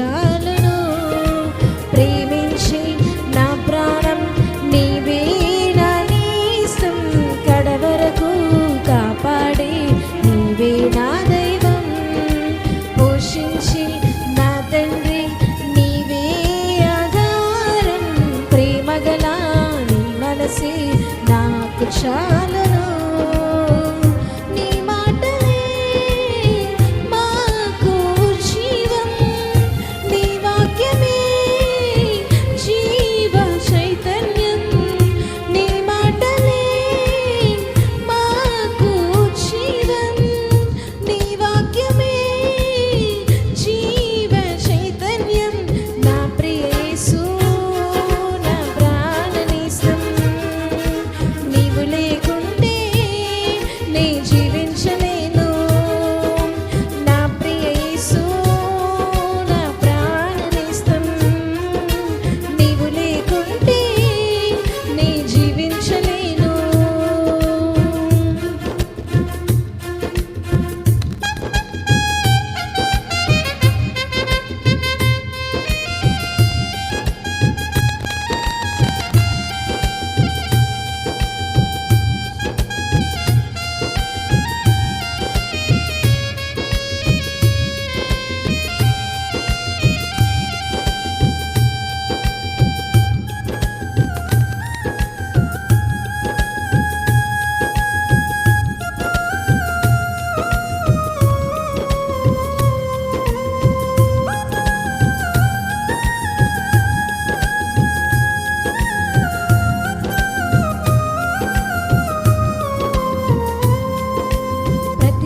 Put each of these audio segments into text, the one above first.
చాలును. ప్రేమించి నా ప్రాణం నీవేనని కడవరకు కాపాడే నీవే నా దైవం. పోషించి నా తండ్రి నీవే ఆధారం. ప్రేమగల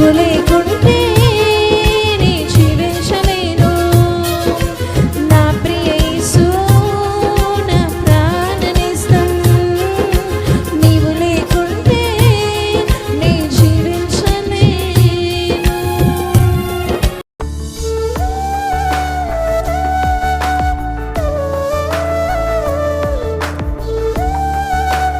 বলে কোন